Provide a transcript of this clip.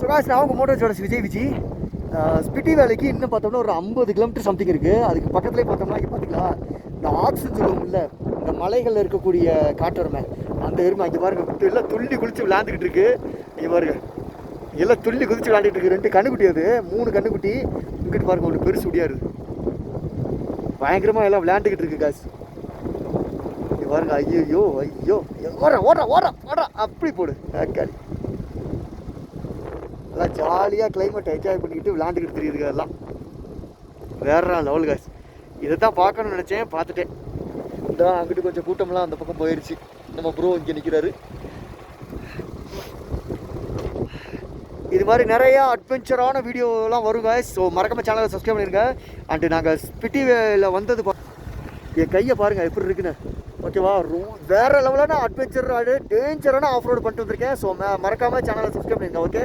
சுகாஷ் நான் உங்கள் மோட்டர் ஜோடஸ் விஜய் விஜய். ஸ்பிட்டி வேலைக்கு இன்னும் பார்த்தோம்னா ஒரு ஐம்பது கிலோமீட்டர் சம்திங் இருக்குது அதுக்கு பக்கத்துலேயே பார்த்தோம்னா இங்கே பார்த்தீங்களா இந்த ஆக்சிஜன் இல்லை இந்த மலைகளில் இருக்கக்கூடிய காட்டெருமை அந்த எருமை இங்கே பாருங்க எல்லாம் துள்ளி குளிச்சு விளாண்டுக்கிட்டு இருக்கு. இங்கே பாருங்க. எல்லாம் துள்ளி குதிச்சு விளாண்டுட்டு இருக்கு. ரெண்டு கண்ணுக்குட்டி அது. மூணு கண்ணுக்குட்டி. இங்கிட்டு பாருங்க ஒன்று பெருசு முடியா பயங்கரமாக எல்லாம் விளையாண்டுக்கிட்டு இருக்கு காசு இங்க பாருங்க ஐயோ ஐயோ ஓடுற ஓடுற ஓடுற ஓடுற. அப்படி போடு. அக்காடி நல்லா ஜாலியாக கிளைமேட் என்ஜாய் பண்ணிக்கிட்டு விளாண்டுக்கிட்டு தெரியுது எல்லாம். வேற லெவல் காசு இதை தான் பார்க்கணும்னு நினச்சேன் பார்த்துட்டேன். இந்த அங்கிட்டு கொஞ்சம் கூட்டம்லாம் அந்த பக்கம் போயிடுச்சு நம்ம ப்ரோ இங்கே நிற்கிறாரு இது மாதிரி நிறையா அட்வென்ச்சரான வீடியோலாம் வரும் guys. ஸோ மறக்காம சேனலை சப்ஸ்கிரைப் பண்ணிருங்க. அண்டு நாங்கள் ஸ்பிட்டிவேல வந்தது பா என் கையை பாருங்கள் எப்படி இருக்குன்னு. ஓகேவா ரூ வேறு லெவலான அட்வென்ச்சர் டேஞ்சரான ஆஃப் ரோடு பண்ணிட்டு வந்திருக்கேன். ஸோ மறக்காமல் சேனலை சப்ஸ்கிரைப் பண்ணிருங்க ஓகே